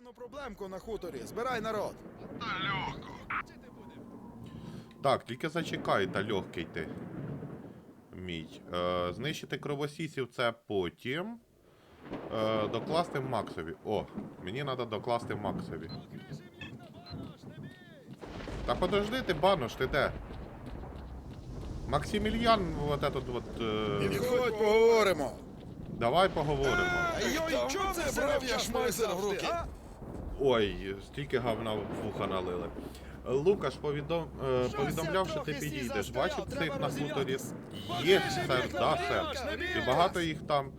Певно, проблемку на хуторі. Збирай народ. Так, тільки зачекай, та легкий ти. Мій. Е, знищити кровосісів це потім. Е, докласти Максові. О, мені треба докласти Максові. Та подожди ти, банош, ти де? Максимільян, вот этот вот. Е, Підходь, поговоримо. давай поговоримо. Йой, чого це брав я шмайсер в руки? а? Ой, стільки говна в вуха налили. Лукаш повідом, е, повідомляв, що ти підійдеш. Бачив цих на хуторі? Є, сер, да, сер. І багато їх там.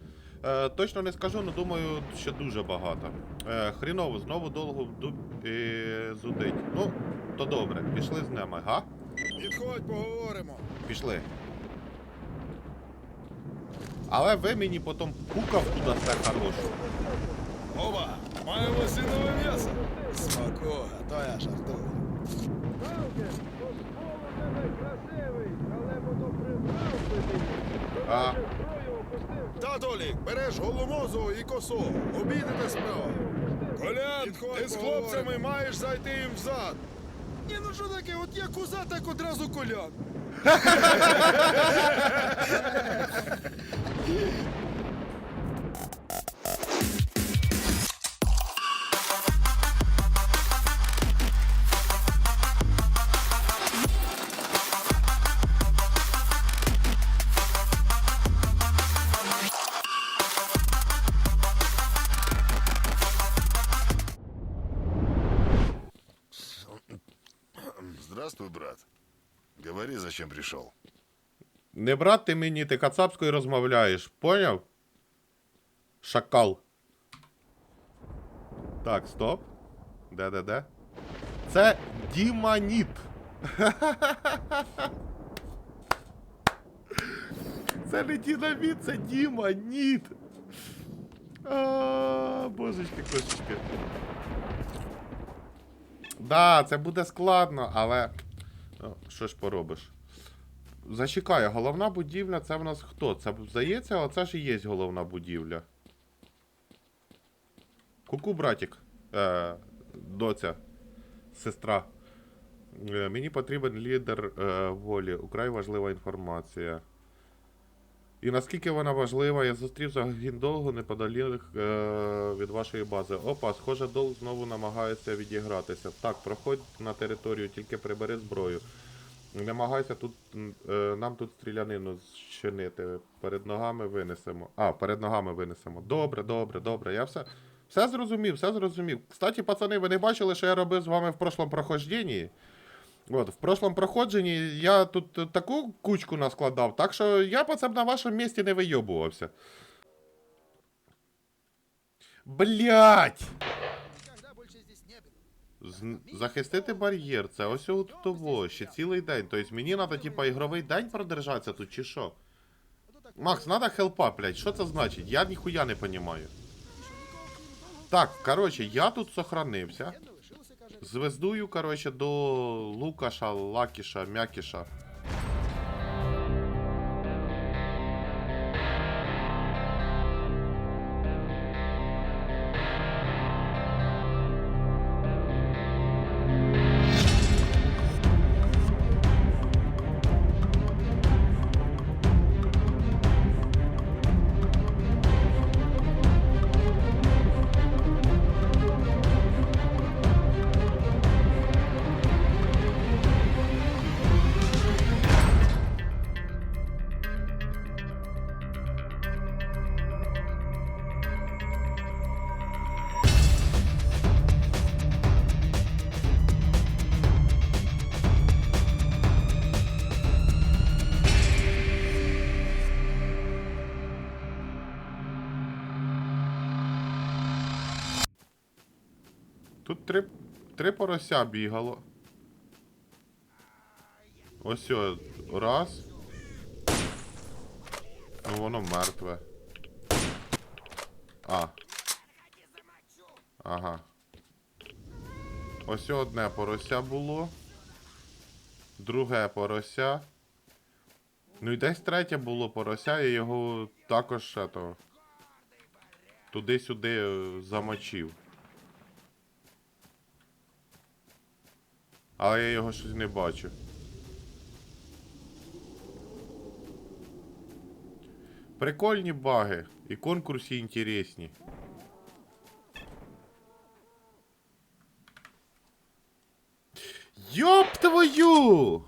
Е, точно не скажу, але думаю, що дуже багато. Е, хріново, знову довго вду... е, зудить. Ну, то добре, пішли з ними, га? Підходь, поговоримо. Пішли. Але ви мені потім пукав туди все хорошу. Ова, маємо сінове м'ясо. Смакога, то я жартую. А, Та, Толік, береш голомозу і косу. Обійдете справа. Колян, ти з хлопцями маєш зайти їм взад. Ні, ну що таке, от я коза, так одразу колян. Говори. Не брат ти мені, ти кацапською розмовляєш, поняв? Шакал. Так, стоп. Де-де-де? Це Діманіт. Це не динаміт, це Діманіт. А, божечки, кошечки. Да, це буде складно, але. Ну, що ж поробиш? Зачекай, головна будівля це в нас хто? Це здається, оце ж і є головна будівля. Куку, братік. Е, доця. Сестра. Е, мені потрібен лідер е, волі. Украй важлива інформація. І наскільки вона важлива, я зустрів за гіндолгу неподалік е, від вашої бази. Опа, схоже, Дол знову намагається відігратися. Так, проходь на територію, тільки прибери зброю. Намагайся тут е, нам тут стрілянину зчинити. Перед ногами винесемо. А, перед ногами винесемо. Добре, добре, добре. Я все. Все зрозумів, все зрозумів. Кстати, пацани, ви не бачили, що я робив з вами в прошлому прохожденні? От, в прошлому проходженні я тут таку кучку наскладав, так що я пацан на вашому місці не вийобувався. Блять! Захистити бар'єр, це ось у того, ще цілий день. Тобто мені треба, типа, ігровий день продержатися тут, чи що? Макс, треба хелпа, блядь, що це значить? Я ніхуя не розумію. Так, короче, я тут сохранився. Звездую, короче, до Лукаша, Лакіша, Мякіша. Три, три порося бігало. Ось о, раз. Ну воно мертве. А. Ага. Ось одне порося було. Друге порося. Ну і десь третє було порося, я його також ето, туди-сюди е, замочив. Але я його щось не бачу. Прикольні баги. І конкурси інтересні. Ёб твою!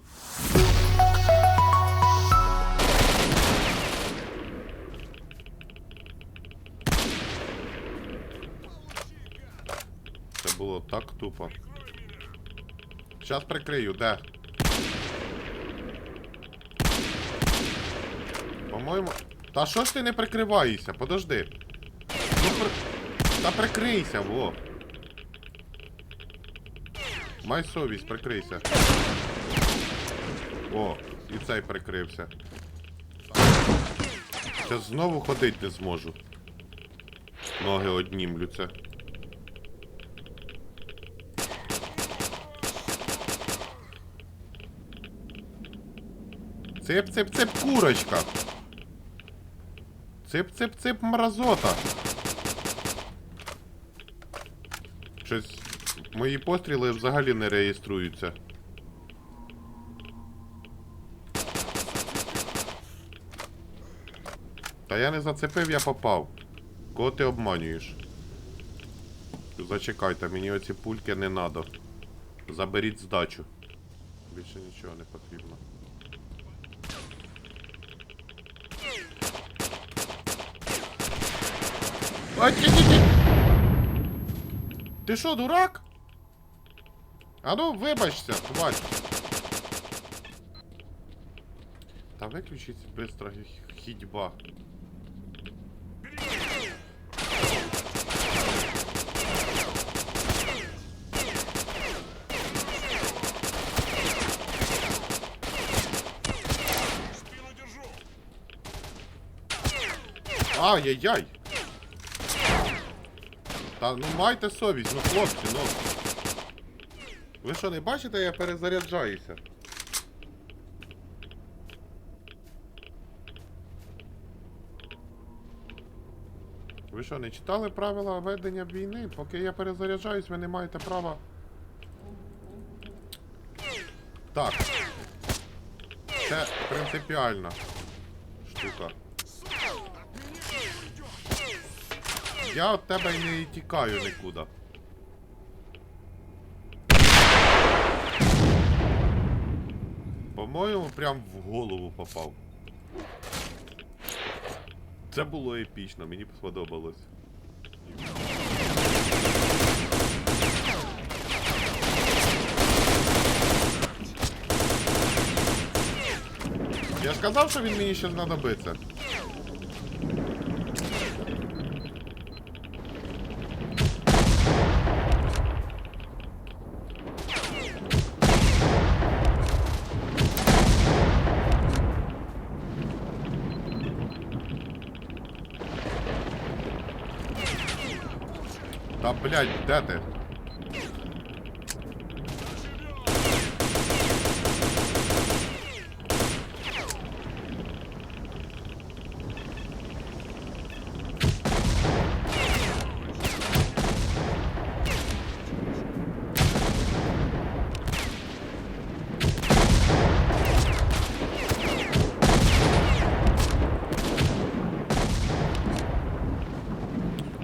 Це було так тупо. Щас прикрию, де? По-моєму. Та що ж ти не прикриваєшся? Подожди. Ну, при... Та прикрийся, во. Май совість, прикрийся. О, і цей прикрився. Зараз знову ходити не зможу. Ноги однімлються. Цеп, курочка. Цеп, мразота. Щось. Мої постріли взагалі не реєструються. Та я не зацепив, я попав. Кого ти обманюєш? Зачекайте, мені оці пульки не надо. Заберіть здачу. Більше нічого не потрібно. Ти що, дурак? А ну, вибачся, тварь. Та виключіть быстро х- хідьба. Ай-яй-яй! Та ну майте совість, ну хлопці, ну. Ви що, не бачите, я перезаряджаюся. Ви що, не читали правила ведення війни? Поки я перезаряджаюсь, ви не маєте права. Так. Це принципіальна штука. Я від тебе не тікаю нікуди. По-моєму, прям в голову попав. Це було епічно, мені сподобалось. Я сказав, що він мені ще знадобиться. Та блядь, де ти?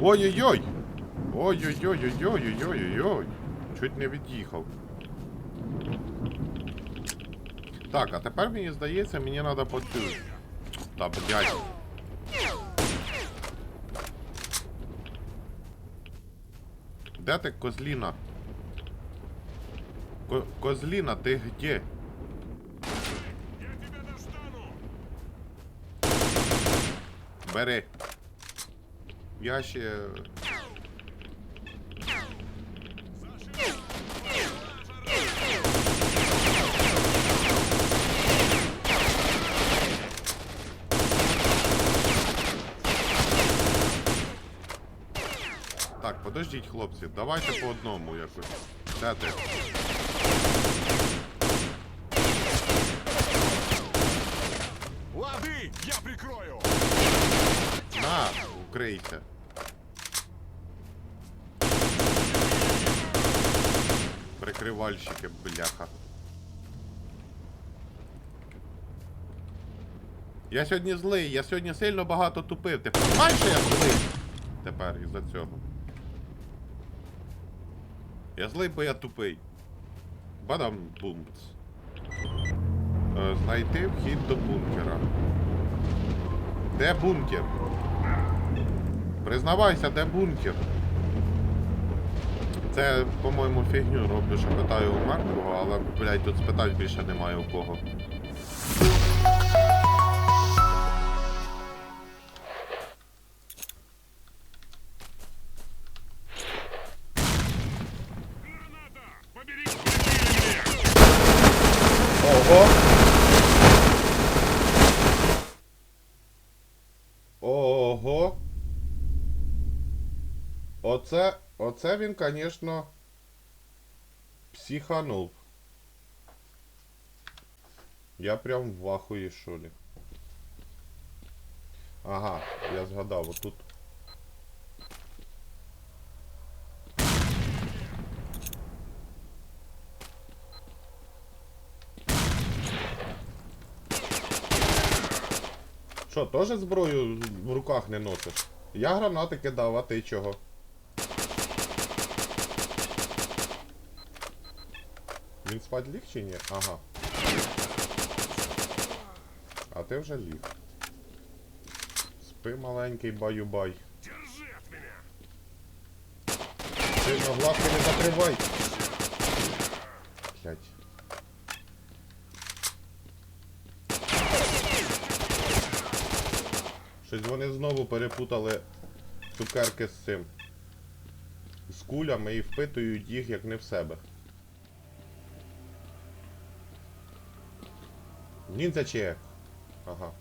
Ой-ой-ой! Ой-ой-ой-ой-ой-ой-ой-ой. Чуть не від'їхав. Так, а тепер мені здається, мені треба по цю. Та блядь. Де ти, козліна? Ко козліна, ти где? Бери. Я ще. Так, хлопці, давайте по одному якось. Де ти? Лады, я прикрою! На, укрийся. Прикривальщики, бляха. Я сьогодні злий, я сьогодні сильно багато тупив. Ти що я злий? Тепер із-за цього. Я злий, бо я тупий. Бадам бумц. Е, Знайти вхід до бункера. Де бункер? Признавайся, де бункер? Це, по-моєму, фігню роблю, що питаю у мертвого, але, блядь, тут спитати більше немає у кого. Ого! Ого! Оце, оце він, звісно, психанув. Я прям в ахуї, ли. Ага, я згадав, отут. Що, теж зброю в руках не носиш? Я гранати кидав, а ти чого? Він спать ліг чи ні? Ага. А ти вже ліг. Спи маленький баю-бай. Сильно глазки не закривай. Блять. Щось вони знову перепутали цукерки з цим. З кулями і впитують їх як не в себе. Ніндзя чек. Ага.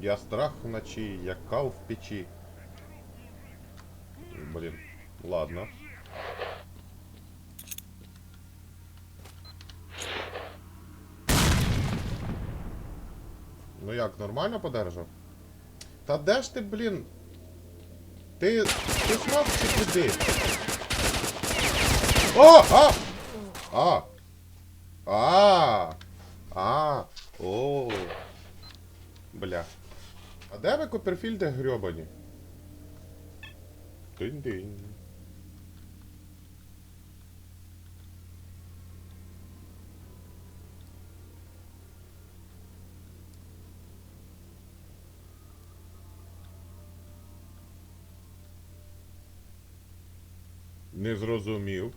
Я страх вночі, як кав в печі. Блін, ладно. Ну як, нормально подержав? Та де ж ти, блін? Ти. Ти чи куди? О! А! А! А! А! О! Бля. А де ви Копперфільди грьобані? Динь-динь. Не зрозумів.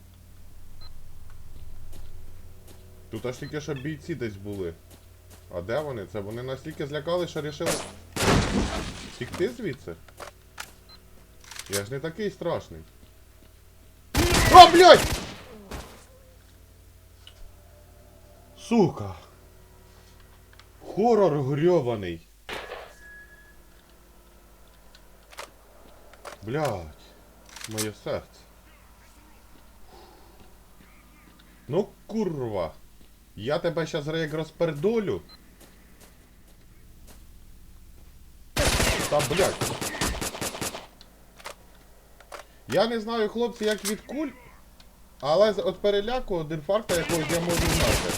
Тут аж тільки що бійці десь були. А де вони? Це вони настільки злякали, що рішили втікти звідси? Я ж не такий страшний. О, блядь! Сука! Хорор грьований. Блядь, моє серце. Ну, курва. Я тебе щас як розпердолю. Та блядь. Я не знаю, хлопці, як від куль, але от переляку, від інфаркта якогось я можу знати.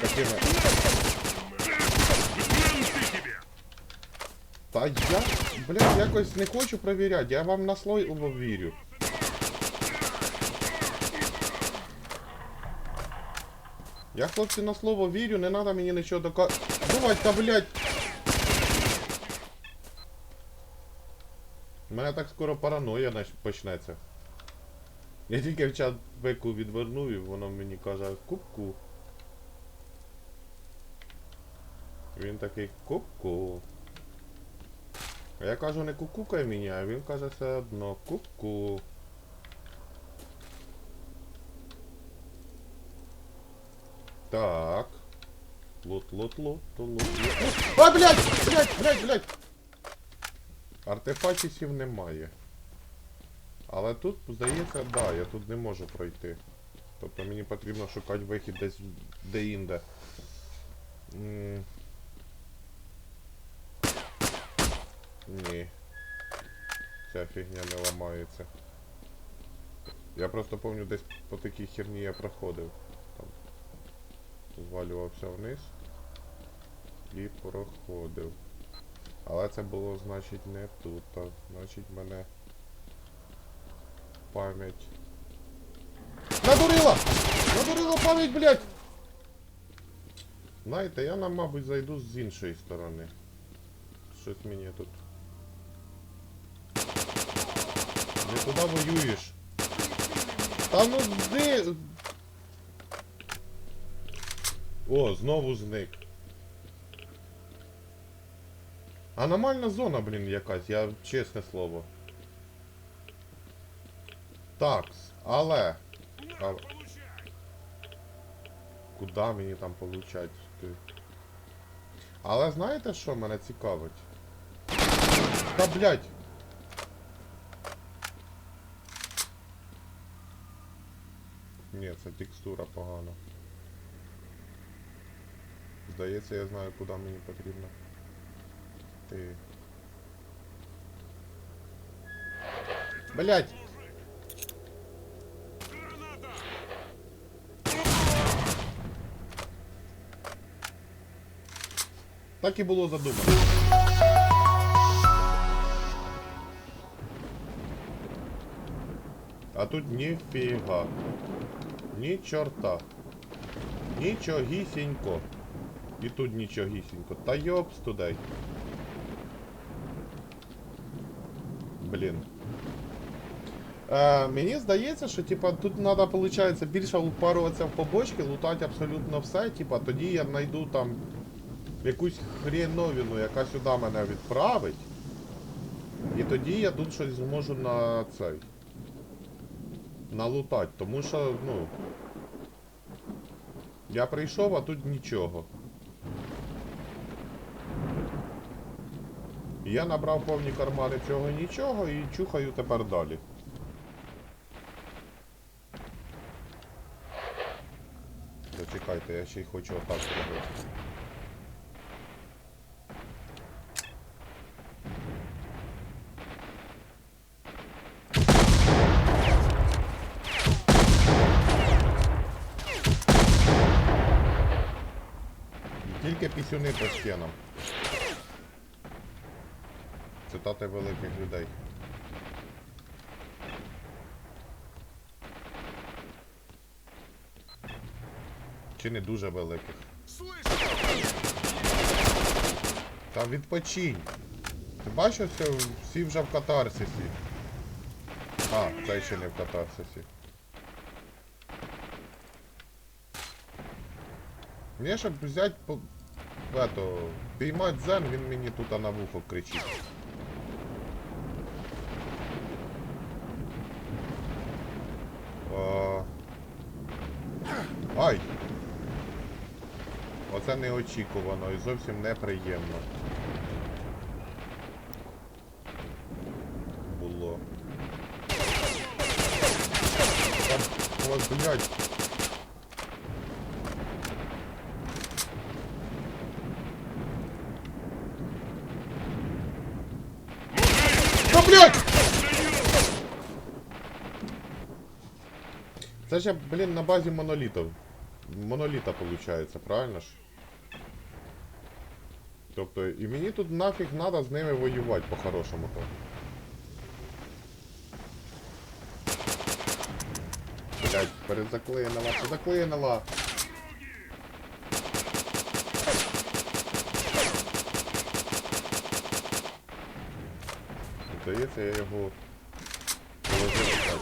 Такими. Та я, блядь, якось не хочу перевіряти, я вам на слово вірю. Я, хлопці, на слово вірю, не треба мені нічого доказувати. та блядь! У мене так скоро параноя почнеться. Я тільки в чат беку відвернув і воно мені каже кубку. Він такий кубку. А я кажу не кукукай мені, а він каже все одно кубку. Так. Лут, лут, лут, лут, лут. А, блядь! Блядь, блядь, блядь! Артефактів немає. Але тут, здається, да, я тут не можу пройти. Тобто мені потрібно шукати вихід десь де-інде. Ні. Ця фігня не ламається. Я просто пам'ятаю, десь по такій херні я проходив. Звалювався вниз. І проходив. Але це було, значить, не тут. А, значить, мене пам'ять. Надурила! Надурила пам'ять, блядь! Знаєте, я нам, мабуть, зайду з іншої сторони. Щось мені тут. Не туди воюєш. Та ну де. О, знову зник. Аномальна зона, блін, якась, я чесне слово. Такс, але. але... Куда мені там получать? Але знаєте, що мене цікавить? Та блять! Ні, це текстура погана. Здається, я знаю, куди мені потрібно. Ти. Блять! Так і було задумано. А тут ніфіга. Ні чорта. Нічогісінько. І тут нічогісінько. Та йопс туди. Блін. Е, мені здається, що типа тут треба, виходить, більше упаруватися в побочки, лутати абсолютно все. Типа тоді я знайду там якусь хріновіну, яка сюди мене відправить. І тоді я тут щось зможу на цей. Налутати, тому що, ну. Я прийшов, а тут нічого. Я набрав повні кармани цього нічого і чухаю тепер далі. Зачекайте, я ще й хочу отак зробити. Тільки пісюни по стінам. Чи не дуже великих. Та відпочинь. Ти бачиш, всі вже в катарсисі. А, це ще не в катарсисі. Мені щоб взяти по... Піймати зен, він мені тут на вухо кричить. А... Ай! Оце неочікувано і зовсім неприємно. Було. Та, Ось, блядь. Та, блядь! Це ж, я, блін, на базі монолітів. Моноліта получається, правильно ж? Тобто, і мені тут нафіг треба з ними воювати по-хорошому то. Блять, перезаклинила, заклинила. Здається, я його положив.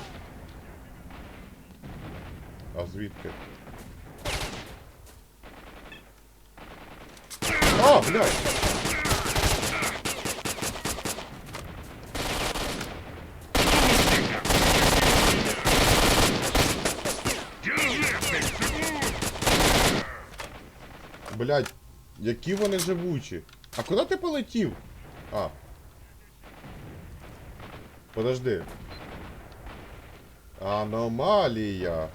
А звідки? А, блядь! Блядь, які вони живучі. А куди ти полетів? А. Подожди. Аномалія.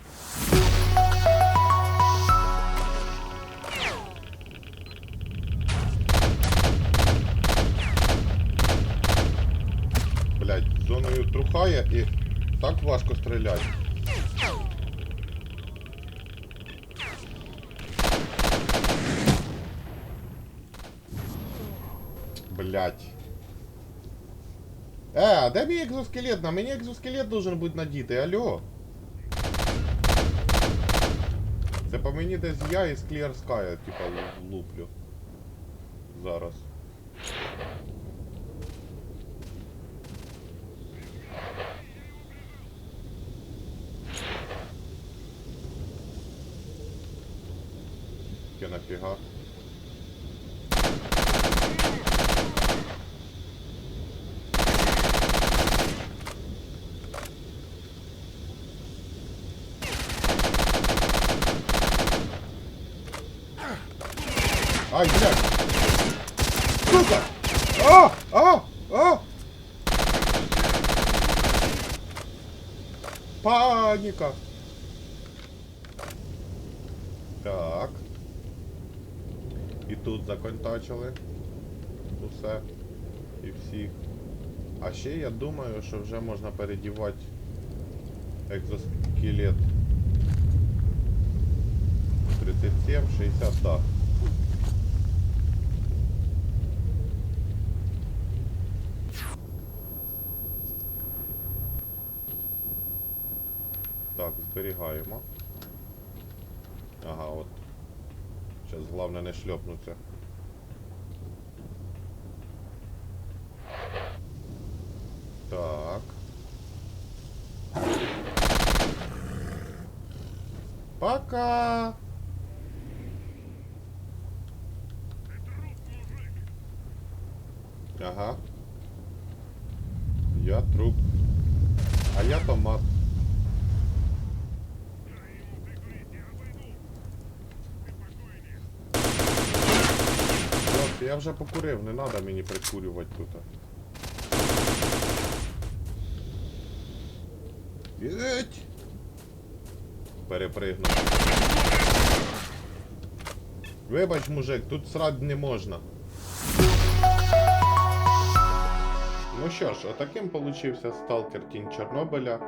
Трухає і так важко стріляти. Блять. Е, де мій екзоскелет? На мені екзоскелет должен бути надітий, алло. Це по мені десь я із Clear типа, луплю. Зараз. Нафіга. Ай, блядь! Сука! А! А! А! Паніка! Так. Тут законтачили. Усе. І всіх. А ще я думаю, що вже можна передівати екзоскелет. 37, 60, так. Так, зберігаємо. Ага, от. Зараз головне не шльопнуться. Так. Пока! Ага. Я труп. А я томат. Хлопці, я вже покурив, не треба мені прикурювати тут. Єть! Перепригнув. Вибач, мужик, тут срать не можна. Що ж, отаким получився сталкер Тінь Чорнобиля.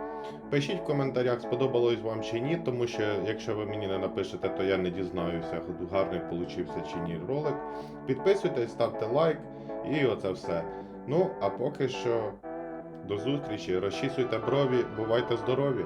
Пишіть в коментарях, сподобалось вам чи ні, тому що якщо ви мені не напишете, то я не дізнаюся, гарний получився чи ні ролик. Підписуйтесь, ставте лайк і оце все. Ну, а поки що до зустрічі, розчісуйте брові, бувайте здорові!